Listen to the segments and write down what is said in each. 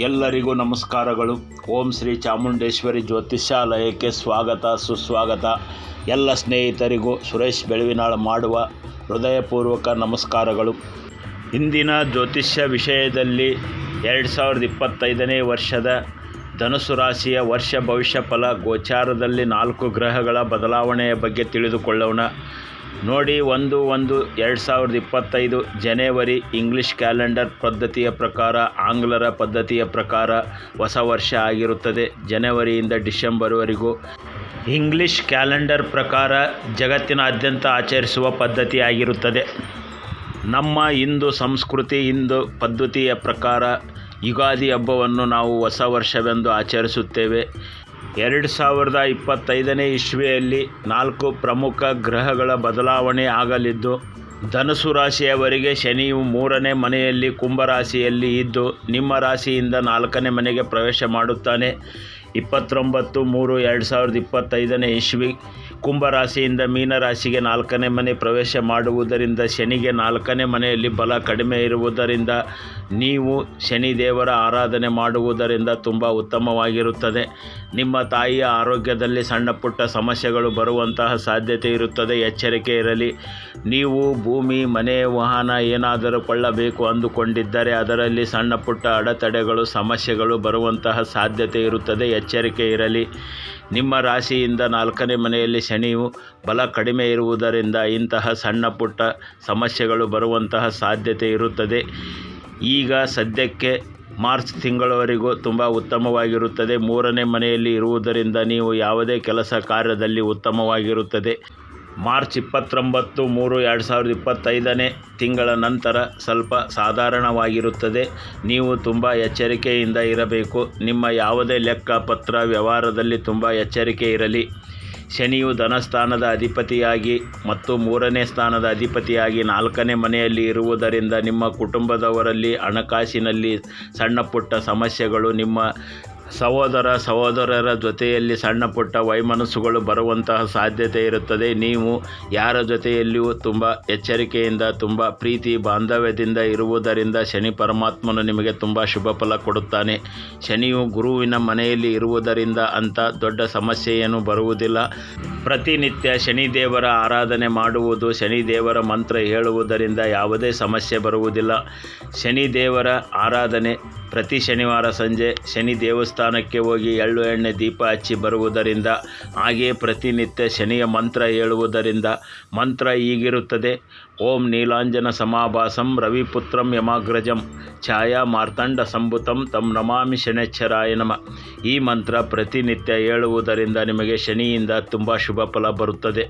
ಎಲ್ಲರಿಗೂ ನಮಸ್ಕಾರಗಳು. ಓಂ ಶ್ರೀ ಚಾಮುಂಡೇಶ್ವರಿ ಜ್ಯೋತಿಷ್ಯಾಲಯಕ್ಕೆ ಸ್ವಾಗತ, ಸುಸ್ವಾಗತ. ಎಲ್ಲ ಸ್ನೇಹಿತರಿಗೂ ಸುರೇಶ್ ಬೆಳವಿನಾಳ ಮಾಡುವ ಹೃದಯಪೂರ್ವಕ ನಮಸ್ಕಾರಗಳು. ಇಂದಿನ ಜ್ಯೋತಿಷ್ಯ ವಿಷಯದಲ್ಲಿ ಎರಡು ಸಾವಿರದ ಇಪ್ಪತ್ತೈದನೇ ವರ್ಷದ ಧನುಸು ರಾಶಿಯ ವರ್ಷ ಭವಿಷ್ಯ ಫಲ ಗೋಚಾರದಲ್ಲಿ ನಾಲ್ಕು ಗ್ರಹಗಳ ಬದಲಾವಣೆಯ ಬಗ್ಗೆ ತಿಳಿದುಕೊಳ್ಳೋಣ. ನೋಡಿ, ಒಂದು ಒಂದು, ಎರಡು ಸಾವಿರದ ಇಪ್ಪತ್ತೈದು ಜನವರಿ ಇಂಗ್ಲಿಷ್ ಕ್ಯಾಲೆಂಡರ್ ಪದ್ಧತಿಯ ಪ್ರಕಾರ, ಆಂಗ್ಲರ ಪದ್ಧತಿಯ ಪ್ರಕಾರ ಹೊಸ ವರ್ಷ ಆಗಿರುತ್ತದೆ. ಜನವರಿಯಿಂದ ಡಿಸೆಂಬರ್ವರೆಗೂ ಇಂಗ್ಲಿಷ್ ಕ್ಯಾಲೆಂಡರ್ ಪ್ರಕಾರ ಜಗತ್ತಿನಾದ್ಯಂತ ಆಚರಿಸುವ ಪದ್ಧತಿ ಆಗಿರುತ್ತದೆ. ನಮ್ಮ ಹಿಂದೂ ಸಂಸ್ಕೃತಿ, ಹಿಂದೂ ಪದ್ಧತಿಯ ಪ್ರಕಾರ ಯುಗಾದಿ ಹಬ್ಬವನ್ನು ನಾವು ಹೊಸ ವರ್ಷವೆಂದು ಆಚರಿಸುತ್ತೇವೆ. ಎರಡು ಸಾವಿರದ ಇಪ್ಪತ್ತೈದನೇ ಇಸ್ವಿಯಲ್ಲಿ ನಾಲ್ಕು ಪ್ರಮುಖ ಗ್ರಹಗಳ ಬದಲಾವಣೆ ಆಗಲಿದ್ದು, ಧನುಸು ರಾಶಿಯವರಿಗೆ ಶನಿಯು ಮೂರನೇ ಮನೆಯಲ್ಲಿ ಕುಂಭರಾಶಿಯಲ್ಲಿ ಇದ್ದು, ನಿಮ್ಮ ರಾಶಿಯಿಂದ ನಾಲ್ಕನೇ ಮನೆಗೆ ಪ್ರವೇಶ ಮಾಡುತ್ತಾನೆ. ಇಪ್ಪತ್ತೊಂಬತ್ತು ಮೂರು ಎರಡು ಸಾವಿರದ ಇಪ್ಪತ್ತೈದನೇ ಇಸ್ವಿ ಕುಂಭರಾಶಿಯಿಂದ ಮೀನರಾಶಿಗೆ ನಾಲ್ಕನೇ ಮನೆ ಪ್ರವೇಶ ಮಾಡುವುದರಿಂದ ಶನಿಗೆ ನಾಲ್ಕನೇ ಮನೆಯಲ್ಲಿ ಬಲ ಕಡಿಮೆ ಇರುವುದರಿಂದ ನೀವು ಶನಿ ದೇವರ ಆರಾಧನೆ ಮಾಡುವುದರಿಂದ ತುಂಬ ಉತ್ತಮವಾಗಿರುತ್ತದೆ. ನಿಮ್ಮ ತಾಯಿಯ ಆರೋಗ್ಯದಲ್ಲಿ ಸಣ್ಣ ಪುಟ್ಟ ಸಮಸ್ಯೆಗಳು ಬರುವಂತಹ ಸಾಧ್ಯತೆ ಇರುತ್ತದೆ. ಎಚ್ಚರಿಕೆ ಇರಲಿ. ನೀವು ಭೂಮಿ, ಮನೆ, ವಾಹನ ಏನಾದರೂ ಕೊಳ್ಳಬೇಕು ಅಂದುಕೊಂಡಿದ್ದರೆ ಅದರಲ್ಲಿ ಸಣ್ಣ ಪುಟ್ಟ ಅಡೆತಡೆಗಳು, ಸಮಸ್ಯೆಗಳು ಬರುವಂತಹ ಸಾಧ್ಯತೆ ಇರುತ್ತದೆ. ಎಚ್ಚರಿಕೆ ಇರಲಿ. ನಿಮ್ಮ ರಾಶಿಯಿಂದ ನಾಲ್ಕನೇ ಮನೆಯಲ್ಲಿ ಶನಿಯು ಬಲ ಕಡಿಮೆ ಇರುವುದರಿಂದ ಇಂತಹ ಸಣ್ಣ ಪುಟ್ಟ ಸಮಸ್ಯೆಗಳು ಬರುವಂತಹ ಸಾಧ್ಯತೆ ಇರುತ್ತದೆ. ಈಗ ಸದ್ಯಕ್ಕೆ ಮಾರ್ಚ್ ತಿಂಗಳವರೆಗೂ ತುಂಬ ಉತ್ತಮವಾಗಿರುತ್ತದೆ. ಮೂರನೇ ಮನೆಯಲ್ಲಿ ಇರುವುದರಿಂದ ನೀವು ಯಾವುದೇ ಕೆಲಸ ಕಾರ್ಯದಲ್ಲಿ ಉತ್ತಮವಾಗಿರುತ್ತದೆ. ಮಾರ್ಚ್ ಇಪ್ಪತ್ತೊಂಬತ್ತು ಮೂರು ಎರಡು ಸಾವಿರದ ಇಪ್ಪತ್ತೈದನೇ ತಿಂಗಳ ನಂತರ ಸ್ವಲ್ಪ ಸಾಧಾರಣವಾಗಿರುತ್ತದೆ. ನೀವು ತುಂಬ ಎಚ್ಚರಿಕೆಯಿಂದ ಇರಬೇಕು. ನಿಮ್ಮ ಯಾವುದೇ ಲೆಕ್ಕಪತ್ರ ವ್ಯವಹಾರದಲ್ಲಿ ತುಂಬ ಎಚ್ಚರಿಕೆ ಇರಲಿ. ಶನಿಯು ಧನಸ್ಥಾನದ ಅಧಿಪತಿಯಾಗಿ ಮತ್ತು ಮೂರನೇ ಸ್ಥಾನದ ಅಧಿಪತಿಯಾಗಿ ನಾಲ್ಕನೇ ಮನೆಯಲ್ಲಿ ಇರುವುದರಿಂದ ನಿಮ್ಮ ಕುಟುಂಬದವರಲ್ಲಿ ಹಣಕಾಸಿನಲ್ಲಿ ಸಣ್ಣ ಪುಟ್ಟ ಸಮಸ್ಯೆಗಳು ನಿಮ್ಮ ಸಹೋದರ ಸಹೋದರರ ಜೊತೆಯಲ್ಲಿ ಸಣ್ಣ ಪುಟ್ಟ ವೈಮನಸ್ಸುಗಳು ಬರುವಂತಹ ಸಾಧ್ಯತೆ ಇರುತ್ತದೆ. ನೀವು ಯಾರ ಜೊತೆಯಲ್ಲಿಯೂ ತುಂಬ ಎಚ್ಚರಿಕೆಯಿಂದ, ತುಂಬ ಪ್ರೀತಿ ಬಾಂಧವ್ಯದಿಂದ ಇರುವುದರಿಂದ ಶನಿ ಪರಮಾತ್ಮನು ನಿಮಗೆ ತುಂಬ ಶುಭ ಫಲ ಕೊಡುತ್ತಾನೆ. ಶನಿಯು ಗುರುವಿನ ಮನೆಯಲ್ಲಿ ಇರುವುದರಿಂದ ಅಂಥ ದೊಡ್ಡ ಸಮಸ್ಯೆಯೇನು ಬರುವುದಿಲ್ಲ. ಪ್ರತಿನಿತ್ಯ ಶನಿದೇವರ ಆರಾಧನೆ ಮಾಡುವುದು, ಶನಿದೇವರ ಮಂತ್ರ ಹೇಳುವುದರಿಂದ ಯಾವುದೇ ಸಮಸ್ಯೆ ಬರುವುದಿಲ್ಲ. ಶನಿದೇವರ ಆರಾಧನೆ, ಪ್ರತಿ ಶನಿವಾರ ಸಂಜೆ ಶನಿ ದೇವಸ್ಥಾನಕ್ಕೆ ಹೋಗಿ ಎಳ್ಳು ಎಣ್ಣೆ ದೀಪ ಹಚ್ಚಿ ಬರುವುದರಿಂದ, ಹಾಗೆಯೇ ಪ್ರತಿನಿತ್ಯ ಶನಿಯ ಮಂತ್ರ ಹೇಳುವುದರಿಂದ, ಮಂತ್ರ ಹೀಗಿರುತ್ತದೆ. ಓಂ ನೀಲಾಂಜನ ಸಮಾಭಾಸಂ ರವಿಪುತ್ರಂ ಯಮಾಗ್ರಜಂ ಛಾಯಾ ಮಾರ್ತಂಡ ಸಂಭುತಂ ತಂ ನಮಾಮಿ ಶನೈಶ್ಚರಾಯ ನಮ. ಈ ಮಂತ್ರ ಪ್ರತಿನಿತ್ಯ ಹೇಳುವುದರಿಂದ ನಿಮಗೆ ಶನಿಯಿಂದ ತುಂಬ ಶುಭ ಫಲ ಬರುತ್ತದೆ.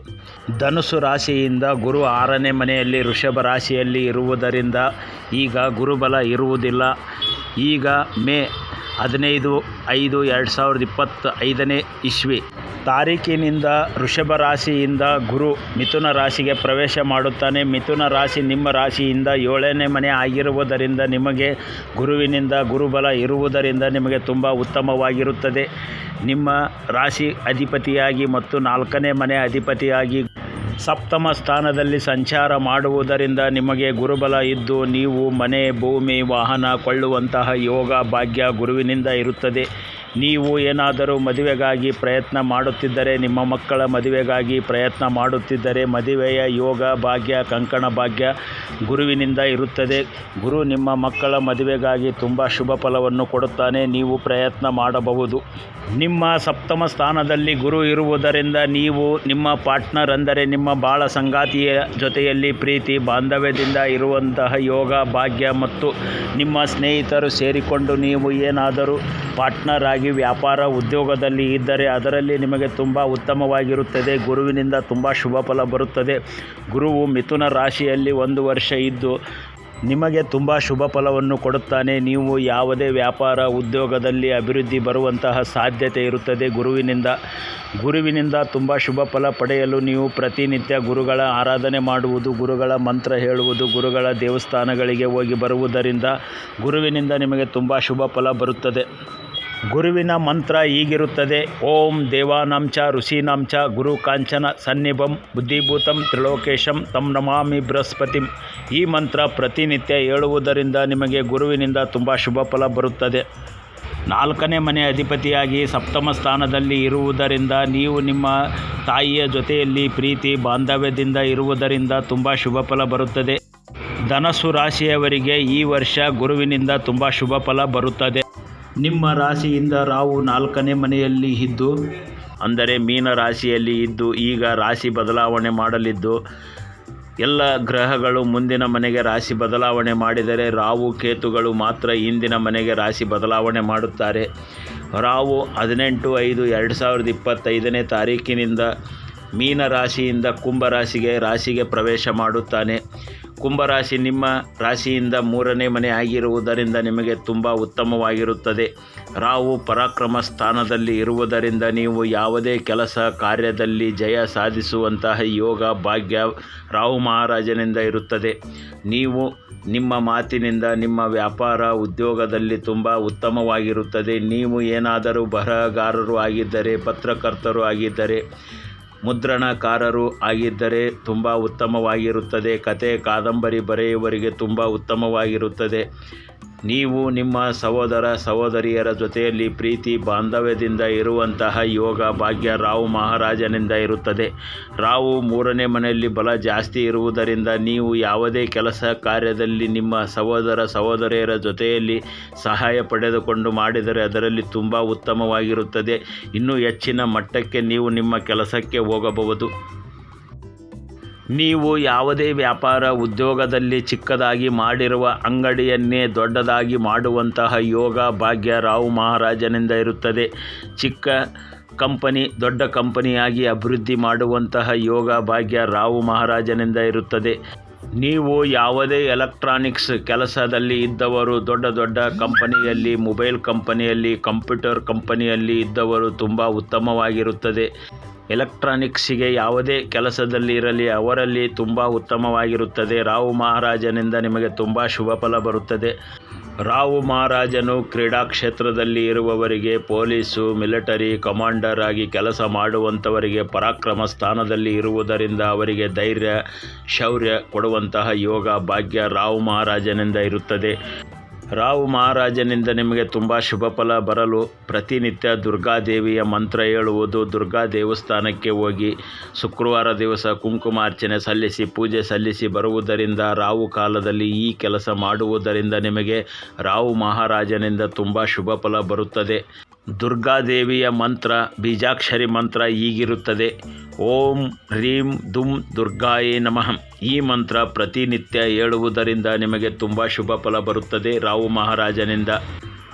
ಧನುಸು ರಾಶಿಯಿಂದ ಗುರು ಆರನೇ ಮನೆಯಲ್ಲಿ ಋಷಭ ರಾಶಿಯಲ್ಲಿ ಇರುವುದರಿಂದ ಈಗ ಗುರುಬಲ ಇರುವುದಿಲ್ಲ. ಈಗ ಮೇ ಹದಿನೈದು ಐದು ಎರಡು ಸಾವಿರದ ಇಪ್ಪತ್ತ ಐದನೇ ಇಸ್ವಿ. ತಾರೀಕಿನಿಂದ ವೃಷಭ ರಾಶಿಯಿಂದ ಗುರು ಮಿಥುನ ರಾಶಿಗೆ ಪ್ರವೇಶ ಮಾಡುತ್ತಾನೆ. ಮಿಥುನ ರಾಶಿ ನಿಮ್ಮ ರಾಶಿಯಿಂದ ಏಳನೇ ಮನೆ ಆಗಿರುವುದರಿಂದ ನಿಮಗೆ ಗುರುವಿನಿಂದ ಗುರುಬಲ ಇರುವುದರಿಂದ ನಿಮಗೆ ತುಂಬ ಉತ್ತಮವಾಗಿರುತ್ತದೆ. ನಿಮ್ಮ ರಾಶಿ ಅಧಿಪತಿಯಾಗಿ ಮತ್ತು ನಾಲ್ಕನೇ ಮನೆ ಅಧಿಪತಿಯಾಗಿ ಸಪ್ತಮ ಸ್ಥಾನದಲ್ಲಿ ಸಂಚಾರ ಮಾಡುವುದರಿಂದ ನಿಮಗೆ ಗುರುಬಲ ಇದ್ದು ನೀವು ಮನೆ, ಭೂಮಿ, ವಾಹನ ಕೊಳ್ಳುವಂತಹ ಯೋಗ, ಭಾಗ್ಯ ಗುರುವಿನಿಂದ ಇರುತ್ತದೆ. ನೀವು ಏನಾದರೂ ಮದುವೆಗಾಗಿ ಪ್ರಯತ್ನ ಮಾಡುತ್ತಿದ್ದರೆ, ನಿಮ್ಮ ಮಕ್ಕಳ ಮದುವೆಗಾಗಿ ಪ್ರಯತ್ನ ಮಾಡುತ್ತಿದ್ದರೆ, ಮದುವೆಯ ಯೋಗ ಭಾಗ್ಯ, ಕಂಕಣ ಭಾಗ್ಯ ಗುರುವಿನಿಂದ ಇರುತ್ತದೆ. ಗುರು ನಿಮ್ಮ ಮಕ್ಕಳ ಮದುವೆಗಾಗಿ ತುಂಬ ಶುಭ ಫಲವನ್ನು ಕೊಡುತ್ತಾನೆ, ನೀವು ಪ್ರಯತ್ನ ಮಾಡಬಹುದು. ನಿಮ್ಮ ಸಪ್ತಮ ಸ್ಥಾನದಲ್ಲಿ ಗುರು ಇರುವುದರಿಂದ ನೀವು ನಿಮ್ಮ ಪಾರ್ಟ್ನರ್ ಅಂದರೆ ನಿಮ್ಮ ಬಾಳ ಸಂಗಾತಿಯ ಜೊತೆಯಲ್ಲಿ ಪ್ರೀತಿ, ಬಾಂಧವ್ಯದಿಂದ ಇರುವಂತಹ ಯೋಗ ಭಾಗ್ಯ ಮತ್ತು ನಿಮ್ಮ ಸ್ನೇಹಿತರು ಸೇರಿಕೊಂಡು ನೀವು ಏನಾದರೂ ಪಾರ್ಟ್ನರ್ ಆಗಿ ವ್ಯಾಪಾರ ಉದ್ಯೋಗದಲ್ಲಿ ಇದ್ದರೆ ಅದರಲ್ಲಿ ನಿಮಗೆ ತುಂಬ ಉತ್ತಮವಾಗಿರುತ್ತದೆ. ಗುರುವಿನಿಂದ ತುಂಬ ಶುಭ ಫಲ ಬರುತ್ತದೆ. ಗುರುವು ಮಿಥುನ ರಾಶಿಯಲ್ಲಿ ಒಂದು ವರ್ಷ ಇದ್ದು ನಿಮಗೆ ತುಂಬ ಶುಭ ಫಲವನ್ನು ಕೊಡುತ್ತಾನೆ. ನೀವು ಯಾವುದೇ ವ್ಯಾಪಾರ ಉದ್ಯೋಗದಲ್ಲಿ ಅಭಿವೃದ್ಧಿ ಬರುವಂತಹ ಸಾಧ್ಯತೆ ಇರುತ್ತದೆ ಗುರುವಿನಿಂದ. ಗುರುವಿನಿಂದ ತುಂಬ ಶುಭ ಫಲ ಪಡೆಯಲು ನೀವು ಪ್ರತಿನಿತ್ಯ ಗುರುಗಳ ಆರಾಧನೆ ಮಾಡುವುದು, ಗುರುಗಳ ಮಂತ್ರ ಹೇಳುವುದು, ಗುರುಗಳ ದೇವಸ್ಥಾನಗಳಿಗೆ ಹೋಗಿ ಬರುವುದರಿಂದ ಗುರುವಿನಿಂದ ನಿಮಗೆ ತುಂಬ ಶುಭ ಫಲ ಬರುತ್ತದೆ. ಗುರುವಿನ ಮಂತ್ರ ಹೀಗಿರುತ್ತದೆ ಓಂ ದೇವಾನಾಂಚ ಋಷೀನಾಂಚ ಗುರು ಕಾಂಚನ ಸನ್ನಿಭಂ ಬುದ್ಧಿಭೂತಂ ತ್ರಿಲೋಕೇಶಂ ತಂ ನಮಾಮಿ ಬೃಹಸ್ಪತಿಂ. ಈ ಮಂತ್ರ ಪ್ರತಿನಿತ್ಯ ಹೇಳುವುದರಿಂದ ನಿಮಗೆ ಗುರುವಿನಿಂದ ತುಂಬ ಶುಭ ಫಲ ಬರುತ್ತದೆ. ನಾಲ್ಕನೇ ಮನೆ ಅಧಿಪತಿಯಾಗಿ ಸಪ್ತಮ ಸ್ಥಾನದಲ್ಲಿ ಇರುವುದರಿಂದ ನೀವು ನಿಮ್ಮ ತಾಯಿಯ ಜೊತೆಯಲ್ಲಿ ಪ್ರೀತಿ, ಬಾಂಧವ್ಯದಿಂದ ಇರುವುದರಿಂದ ತುಂಬ ಶುಭ ಫಲ ಬರುತ್ತದೆ. ಧನಸ್ಸು ರಾಶಿಯವರಿಗೆ ಈ ವರ್ಷ ಗುರುವಿನಿಂದ ತುಂಬ ಶುಭ ಫಲ ಬರುತ್ತದೆ. ನಿಮ್ಮ ರಾಶಿಯಿಂದ ರಾಹು ನಾಲ್ಕನೇ ಮನೆಯಲ್ಲಿ ಇದ್ದು, ಅಂದರೆ ಮೀನ ರಾಶಿಯಲ್ಲಿ ಇದ್ದು, ಈಗ ರಾಶಿ ಬದಲಾವಣೆ ಮಾಡಲಿದ್ದು, ಎಲ್ಲ ಗ್ರಹಗಳು ಮುಂದಿನ ಮನೆಗೆ ರಾಶಿ ಬದಲಾವಣೆ ಮಾಡಿದರೆ ರಾಹು ಕೇತುಗಳು ಮಾತ್ರ ಹಿಂದಿನ ಮನೆಗೆ ರಾಶಿ ಬದಲಾವಣೆ ಮಾಡುತ್ತಾರೆ. ರಾಹು ಹದಿನೆಂಟು ಐದು ಎರಡು ಸಾವಿರದ ಇಪ್ಪತ್ತೈದನೇ ತಾರೀಕಿನಿಂದ ಮೀನ ರಾಶಿಯಿಂದ ಕುಂಭ ರಾಶಿಗೆ ರಾಶಿಗೆ ಪ್ರವೇಶ ಮಾಡುತ್ತಾನೆ. ಕುಂಭರಾಶಿ ನಿಮ್ಮ ರಾಶಿಯಿಂದ ಮೂರನೇ ಮನೆ ಆಗಿರುವುದರಿಂದ ನಿಮಗೆ ತುಂಬ ಉತ್ತಮವಾಗಿರುತ್ತದೆ. ರಾವು ಪರಾಕ್ರಮ ಸ್ಥಾನದಲ್ಲಿ ಇರುವುದರಿಂದ ನೀವು ಯಾವುದೇ ಕೆಲಸ ಕಾರ್ಯದಲ್ಲಿ ಜಯ ಸಾಧಿಸುವಂತಹ ಯೋಗ ಭಾಗ್ಯ ರಾವು ಮಹಾರಾಜನಿಂದ ಇರುತ್ತದೆ. ನೀವು ನಿಮ್ಮ ಮಾತಿನಿಂದ ನಿಮ್ಮ ವ್ಯಾಪಾರ ಉದ್ಯೋಗದಲ್ಲಿ ತುಂಬ ಉತ್ತಮವಾಗಿರುತ್ತದೆ. ನೀವು ಏನಾದರೂ ಬರಹಗಾರರು ಆಗಿದ್ದರೆ, ಪತ್ರಕರ್ತರು ಆಗಿದ್ದರೆ ಮುದ್ರಣಕಾರರು ಆಗಿದ್ದರೆ ತುಂಬ ಉತ್ತಮವಾಗಿರುತ್ತದೆ. ಕತೆ ಕಾದಂಬರಿ ಬರೆಯುವವರಿಗೆ ತುಂಬ ಉತ್ತಮವಾಗಿರುತ್ತದೆ. ನೀವು ನಿಮ್ಮ ಸಹೋದರ ಸಹೋದರಿಯರ ಜೊತೆಯಲ್ಲಿ ಪ್ರೀತಿ ಬಾಂಧವ್ಯದಿಂದ ಇರುವಂತಹ ಯೋಗ ಭಾಗ್ಯ ರಾವು ಮಹಾರಾಜನಿಂದ ಇರುತ್ತದೆ. ರಾವು ಮೂರನೇ ಮನೆಯಲ್ಲಿ ಬಲ ಜಾಸ್ತಿ ಇರುವುದರಿಂದ ನೀವು ಯಾವುದೇ ಕೆಲಸ ಕಾರ್ಯದಲ್ಲಿ ನಿಮ್ಮ ಸಹೋದರ ಸಹೋದರಿಯರ ಜೊತೆಯಲ್ಲಿ ಸಹಾಯ ಪಡೆದುಕೊಂಡು ಮಾಡಿದರೆ ಅದರಲ್ಲಿ ತುಂಬ ಉತ್ತಮವಾಗಿರುತ್ತದೆ. ಇನ್ನೂ ಹೆಚ್ಚಿನ ಮಟ್ಟಕ್ಕೆ ನೀವು ನಿಮ್ಮ ಕೆಲಸಕ್ಕೆ ಹೋಗಬಹುದು. ನೀವು ಯಾವುದೇ ವ್ಯಾಪಾರ ಉದ್ಯೋಗದಲ್ಲಿ ಚಿಕ್ಕದಾಗಿ ಮಾಡಿರುವ ಅಂಗಡಿಯನ್ನೇ ದೊಡ್ಡದಾಗಿ ಮಾಡುವಂತಹ ಯೋಗ ಭಾಗ್ಯ ರಾವ್ ಮಹಾರಾಜನಿಂದ ಇರುತ್ತದೆ. ಚಿಕ್ಕ ಕಂಪನಿ, ದೊಡ್ಡ ಕಂಪನಿಯಾಗಿ ಅಭಿವೃದ್ಧಿ ಮಾಡುವಂತಹ ಯೋಗ ಭಾಗ್ಯ ರಾವ್ ಮಹಾರಾಜನಿಂದ ಇರುತ್ತದೆ. ನೀವು ಯಾವುದೇ ಎಲೆಕ್ಟ್ರಾನಿಕ್ಸ್ ಕೆಲಸದಲ್ಲಿ ಇದ್ದವರು, ದೊಡ್ಡ ದೊಡ್ಡ ಕಂಪನಿಯಲ್ಲಿ, ಮೊಬೈಲ್ ಕಂಪನಿಯಲ್ಲಿ, ಕಂಪ್ಯೂಟರ್ ಕಂಪನಿಯಲ್ಲಿ ಇದ್ದವರು ತುಂಬ ಉತ್ತಮವಾಗಿರುತ್ತದೆ. ಎಲೆಕ್ಟ್ರಾನಿಕ್ಸಿಗೆ ಯಾವುದೇ ಕೆಲಸದಲ್ಲಿ ಇರಲಿ, ಅವರಲ್ಲಿ ತುಂಬ ಉತ್ತಮವಾಗಿರುತ್ತದೆ. ರಾವು ಮಹಾರಾಜನಿಂದ ನಿಮಗೆ ತುಂಬ ಶುಭ ಫಲ ಬರುತ್ತದೆ. ರಾವು ಮಹಾರಾಜನು ಕ್ರೀಡಾ ಕ್ಷೇತ್ರದಲ್ಲಿ ಇರುವವರಿಗೆ ಪೊಲೀಸು, ಮಿಲಿಟರಿ ಕಮಾಂಡರ್ ಆಗಿ ಕೆಲಸ ಮಾಡುವಂಥವರಿಗೆ ಪರಾಕ್ರಮ ಸ್ಥಾನದಲ್ಲಿ ಇರುವುದರಿಂದ ಅವರಿಗೆ ಧೈರ್ಯ, ಶೌರ್ಯ ಕೊಡುವಂತಹ ಯೋಗ ಭಾಗ್ಯ ರಾವು ಮಹಾರಾಜನಿಂದ ಇರುತ್ತದೆ. ರಾಹು ಮಹಾರಾಜನಿಂದ ನಿಮಗೆ ತುಂಬ ಶುಭ ಫಲ ಬರಲು. ಪ್ರತಿನಿತ್ಯ ದುರ್ಗಾದೇವಿಯ ಮಂತ್ರ ಹೇಳುವುದು. ದುರ್ಗಾ ದೇವಸ್ಥಾನಕ್ಕೆ ಹೋಗಿ ಶುಕ್ರವಾರ ದಿವಸ ಕುಂಕುಮಾರ್ಚನೆ ಸಲ್ಲಿಸಿ, ಪೂಜೆ ಸಲ್ಲಿಸಿ ಬರುವುದರಿಂದ ರಾವು ಕಾಲದಲ್ಲಿ ಈ ಕೆಲಸ ಮಾಡುವುದರಿಂದ ನಿಮಗೆ ರಾವು ಮಹಾರಾಜನಿಂದ ತುಂಬ ಶುಭ ಫಲ ಬರುತ್ತದೆ. ದುರ್ಗಾದೇವಿಯ ಮಂತ್ರ, ಬೀಜಾಕ್ಷರಿ ಮಂತ್ರ ಹೀಗಿರುತ್ತದೆ. ಓಂ ಹ್ರೀಂ ದುಂ ದುರ್ಗಾಯೇ ನಮಃ. ಈ ಮಂತ್ರ ಪ್ರತಿನಿತ್ಯ ಹೇಳುವುದರಿಂದ ನಿಮಗೆ ತುಂಬ ಶುಭ ಫಲ ಬರುತ್ತದೆ ರಾವು ಮಹಾರಾಜನಿಂದ.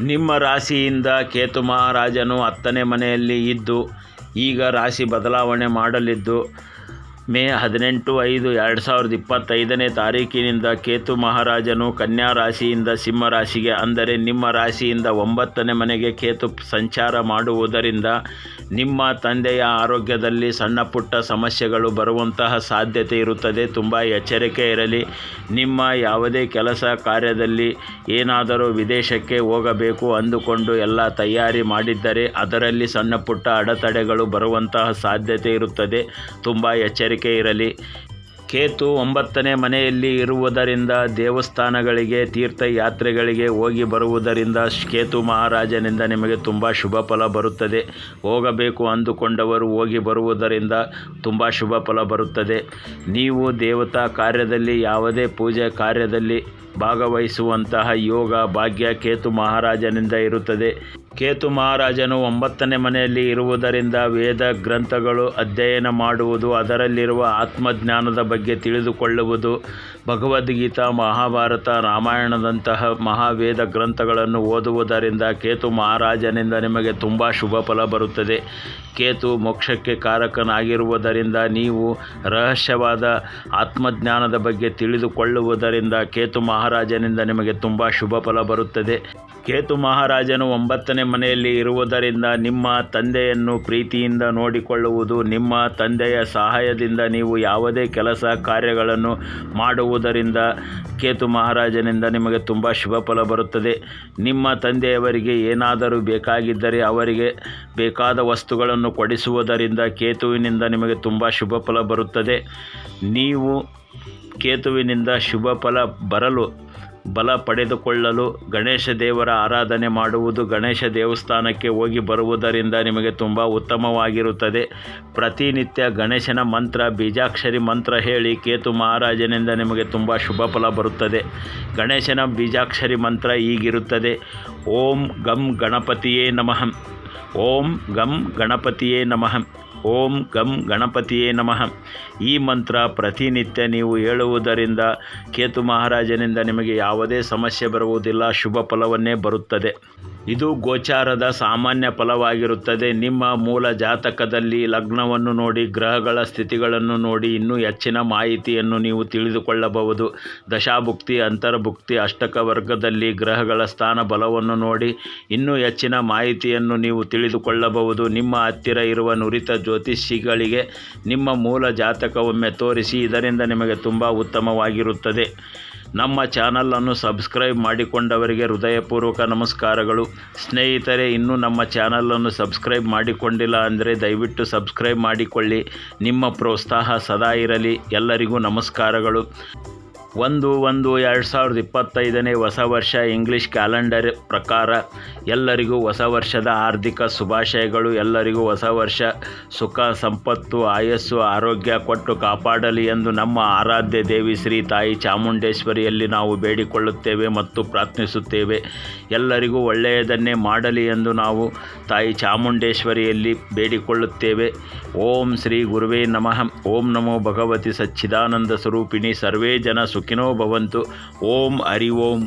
ನಿಮ್ಮ ರಾಶಿಯಿಂದ ಕೇತು ಮಹಾರಾಜನು ಹತ್ತನೇ ಮನೆಯಲ್ಲಿ ಇದ್ದು, ಈಗ ರಾಶಿ ಬದಲಾವಣೆ ಮಾಡಲಿದ್ದು ಮೇ ಹದಿನೆಂಟು ಐದು ಎರಡು ಸಾವಿರದ ಇಪ್ಪತ್ತೈದನೇ ತಾರೀಕಿನಿಂದ ಕೇತು ಮಹಾರಾಜನು ಕನ್ಯಾ ರಾಶಿಯಿಂದ ಸಿಂಹ ರಾಶಿಗೆ, ಅಂದರೆ ನಿಮ್ಮ ರಾಶಿಯಿಂದ ಒಂಬತ್ತನೇ ಮನೆಗೆ ಕೇತು ಸಂಚಾರ ಮಾಡುವುದರಿಂದ ನಿಮ್ಮ ತಂದೆಯ ಆರೋಗ್ಯದಲ್ಲಿ ಸಣ್ಣ ಪುಟ್ಟ ಸಮಸ್ಯೆಗಳು ಬರುವಂತಹ ಸಾಧ್ಯತೆ ಇರುತ್ತದೆ. ತುಂಬ ಎಚ್ಚರಿಕೆ ಇರಲಿ. ನಿಮ್ಮ ಯಾವುದೇ ಕೆಲಸ ಕಾರ್ಯದಲ್ಲಿ ಏನಾದರೂ ವಿದೇಶಕ್ಕೆ ಹೋಗಬೇಕು ಅಂದುಕೊಂಡು ಎಲ್ಲ ತಯಾರಿ ಮಾಡಿದ್ದರೆ ಅದರಲ್ಲಿ ಸಣ್ಣ ಪುಟ್ಟ ಅಡೆತಡೆಗಳು ಬರುವಂತಹ ಸಾಧ್ಯತೆ ಇರುತ್ತದೆ. ತುಂಬ ಎಚ್ಚರಿಕೆ ಇರಲಿ. ಕೇತು ಒಂಬತ್ತನೇ ಮನೆಯಲ್ಲಿ ಇರುವುದರಿಂದ ದೇವಸ್ಥಾನಗಳಿಗೆ, ತೀರ್ಥಯಾತ್ರೆಗಳಿಗೆ ಹೋಗಿ ಬರುವುದರಿಂದ ಕೇತು ಮಹಾರಾಜನಿಂದ ನಿಮಗೆ ತುಂಬ ಶುಭ ಫಲ ಬರುತ್ತದೆ. ಹೋಗಬೇಕು ಅಂದುಕೊಂಡವರು ಹೋಗಿ ಬರುವುದರಿಂದ ತುಂಬ ಶುಭ ಫಲ ಬರುತ್ತದೆ. ನೀವು ದೇವತಾ ಕಾರ್ಯದಲ್ಲಿ, ಯಾವುದೇ ಪೂಜೆ ಕಾರ್ಯದಲ್ಲಿ ಭಾಗವಹಿಸುವಂತಹ ಯೋಗ ಭಾಗ್ಯ ಕೇತು ಮಹಾರಾಜನಿಂದ ಇರುತ್ತದೆ. ಕೇತು ಮಹಾರಾಜನು ಒಂಬತ್ತನೇ ಮನೆಯಲ್ಲಿ ಇರುವುದರಿಂದ ವೇದ ಗ್ರಂಥಗಳು ಅಧ್ಯಯನ ಮಾಡುವುದು, ಅದರಲ್ಲಿರುವ ಆತ್ಮಜ್ಞಾನದ ಬಗ್ಗೆ ತಿಳಿದುಕೊಳ್ಳುವುದು, ಭಗವದ್ಗೀತಾ, ಮಹಾಭಾರತ, ರಾಮಾಯಣದಂತಹ ಮಹಾವೇದ ಗ್ರಂಥಗಳನ್ನು ಓದುವುದರಿಂದ ಕೇತು ಮಹಾರಾಜನಿಂದ ನಿಮಗೆ ತುಂಬ ಶುಭ ಫಲ ಬರುತ್ತದೆ. ಕೇತು ಮೋಕ್ಷಕ್ಕೆ ಕಾರಕನಾಗಿರುವುದರಿಂದ ನೀವು ರಹಸ್ಯವಾದ ಆತ್ಮಜ್ಞಾನದ ಬಗ್ಗೆ ತಿಳಿದುಕೊಳ್ಳುವುದರಿಂದ ಕೇತು ಮಹಾರಾಜನಿಂದ ನಿಮಗೆ ತುಂಬ ಶುಭ ಫಲ ಬರುತ್ತದೆ. ಕೇತು ಮಹಾರಾಜನು ಒಂಬತ್ತನೇ ಮನೆಯಲ್ಲಿ ಇರುವುದರಿಂದ ನಿಮ್ಮ ತಂದೆಯನ್ನು ಪ್ರೀತಿಯಿಂದ ನೋಡಿಕೊಳ್ಳುವುದು, ನಿಮ್ಮ ತಂದೆಯ ಸಹಾಯದಿಂದ ನೀವು ಯಾವುದೇ ಕೆಲಸ ಕಾರ್ಯಗಳನ್ನು ಮಾಡುವುದರಿಂದ ಕೇತು ಮಹಾರಾಜನಿಂದ ನಿಮಗೆ ತುಂಬ ಶುಭ ಫಲ ಬರುತ್ತದೆ. ನಿಮ್ಮ ತಂದೆಯವರಿಗೆ ಏನಾದರೂ ಬೇಕಾಗಿದ್ದರೆ ಅವರಿಗೆ ಬೇಕಾದ ವಸ್ತುಗಳನ್ನು ಕೊಡಿಸುವುದರಿಂದ ಕೇತುವಿನಿಂದ ನಿಮಗೆ ತುಂಬ ಶುಭ ಫಲ ಬರುತ್ತದೆ. ನೀವು ಕೇತುವಿನಿಂದ ಶುಭ ಫಲ ಬರಲು ಬಲ ಪಡೆದುಕೊಳ್ಳಲು ಗಣೇಶ ದೇವರ ಆರಾಧನೆ ಮಾಡುವುದು, ಗಣೇಶ ದೇವಸ್ಥಾನಕ್ಕೆ ಹೋಗಿ ಬರುವುದರಿಂದ ನಿಮಗೆ ತುಂಬ ಉತ್ತಮವಾಗಿರುತ್ತದೆ. ಪ್ರತಿನಿತ್ಯ ಗಣೇಶನ ಮಂತ್ರ, ಬೀಜಾಕ್ಷರಿ ಮಂತ್ರ ಹೇಳಿ ಕೇತು ಮಹಾರಾಜನಿಂದ ನಿಮಗೆ ತುಂಬ ಶುಭ ಫಲ ಬರುತ್ತದೆ. ಗಣೇಶನ ಬೀಜಾಕ್ಷರಿ ಮಂತ್ರ ಈಗಿರುತ್ತದೆ. ಓಂ ಗಂ ಗಣಪತಿಯೇ ನಮಃ. ಓಂ ಗಂ ಗಣಪತಿಯೇ ನಮಃ. ಓಂ ಗಂ ಗಣಪತಿಯೇ ನಮಃ. ಈ ಮಂತ್ರ ಪ್ರತಿನಿತ್ಯ ನೀವು ಹೇಳುವುದರಿಂದ ಕೇತು ಮಹಾರಾಜನಿಂದ ನಿಮಗೆ ಯಾವುದೇ ಸಮಸ್ಯೆ ಬರುವುದಿಲ್ಲ, ಶುಭ ಫಲವನ್ನೇ ಬರುತ್ತದೆ. ಇದು ಗೋಚಾರದ ಸಾಮಾನ್ಯ ಫಲವಾಗಿರುತ್ತದೆ. ನಿಮ್ಮ ಮೂಲ ಜಾತಕದಲ್ಲಿ ಲಗ್ನವನ್ನು ನೋಡಿ, ಗ್ರಹಗಳ ಸ್ಥಿತಿಗಳನ್ನು ನೋಡಿ ಇನ್ನೂ ಹೆಚ್ಚಿನ ಮಾಹಿತಿಯನ್ನು ನೀವು ತಿಳಿದುಕೊಳ್ಳಬಹುದು. ದಶಾಭುಕ್ತಿ, ಅಂತರ್ಭುಕ್ತಿ ಅಷ್ಟಕ ವರ್ಗದಲ್ಲಿ ಗ್ರಹಗಳ ಸ್ಥಾನ ಬಲವನ್ನು ನೋಡಿ ಇನ್ನೂ ಹೆಚ್ಚಿನ ಮಾಹಿತಿಯನ್ನು ನೀವು ತಿಳಿದುಕೊಳ್ಳಬಹುದು. ನಿಮ್ಮ ಹತ್ತಿರ ಇರುವ ನುರಿತ ಜ್ಯೋತಿಷಿಗಳಿಗೆ ನಿಮ್ಮ ಮೂಲ ಜಾತಕವೊಮ್ಮೆ ತೋರಿಸಿ, ಇದರಿಂದ ನಿಮಗೆ ತುಂಬ ಉತ್ತಮವಾಗಿರುತ್ತದೆ. ನಮ್ಮ ಚಾನಲನ್ನು ಸಬ್ಸ್ಕ್ರೈಬ್ ಮಾಡಿಕೊಂಡವರಿಗೆ ಹೃದಯಪೂರ್ವಕ ನಮಸ್ಕಾರಗಳು. ಸ್ನೇಹಿತರೆ, ಇನ್ನೂ ನಮ್ಮ ಚಾನಲನ್ನು ಸಬ್ಸ್ಕ್ರೈಬ್ ಮಾಡಿಕೊಂಡಿಲ್ಲ ಅಂದರೆ ದಯವಿಟ್ಟು ಸಬ್ಸ್ಕ್ರೈಬ್ ಮಾಡಿಕೊಳ್ಳಿ. ನಿಮ್ಮ ಪ್ರೋತ್ಸಾಹ ಸದಾ ಇರಲಿ. ಎಲ್ಲರಿಗೂ ನಮಸ್ಕಾರಗಳು. ಒಂದು ಒಂದು ಎರಡು ಸಾವಿರದ ಇಪ್ಪತ್ತೈದನೇ ಹೊಸ ವರ್ಷ ಇಂಗ್ಲೀಷ್ ಕ್ಯಾಲೆಂಡರ್ ಪ್ರಕಾರ ಎಲ್ಲರಿಗೂ ಹೊಸ ವರ್ಷದ ಆರ್ಥಿಕ ಶುಭಾಶಯಗಳು. ಎಲ್ಲರಿಗೂ ಹೊಸ ವರ್ಷ ಸುಖ, ಸಂಪತ್ತು, ಆಯಸ್ಸು, ಆರೋಗ್ಯ ಕೊಟ್ಟು ಕಾಪಾಡಲಿ ಎಂದು ನಮ್ಮ ಆರಾಧ್ಯ ದೇವಿ ಶ್ರೀ ತಾಯಿ ಚಾಮುಂಡೇಶ್ವರಿಯಲ್ಲಿ ನಾವು ಬೇಡಿಕೊಳ್ಳುತ್ತೇವೆ ಮತ್ತು ಪ್ರಾರ್ಥಿಸುತ್ತೇವೆ. ಎಲ್ಲರಿಗೂ ಒಳ್ಳೆಯದನ್ನೇ ಮಾಡಲಿ ಎಂದು ನಾವು ತಾಯಿ ಚಾಮುಂಡೇಶ್ವರಿಯಲ್ಲಿ ಬೇಡಿಕೊಳ್ಳುತ್ತೇವೆ. ಓಂ ಶ್ರೀ ಗುರುವೇ ನಮಃ. ಓಂ ನಮೋ ಭಗವತಿ ಸಚ್ಚಿದಾನಂದ ಸ್ವರೂಪಿಣಿ. ಸರ್ವೇ ಜನ ಸುಖಿನೋ ಭವಂತು ಓಂ ಹರಿ ಓಂ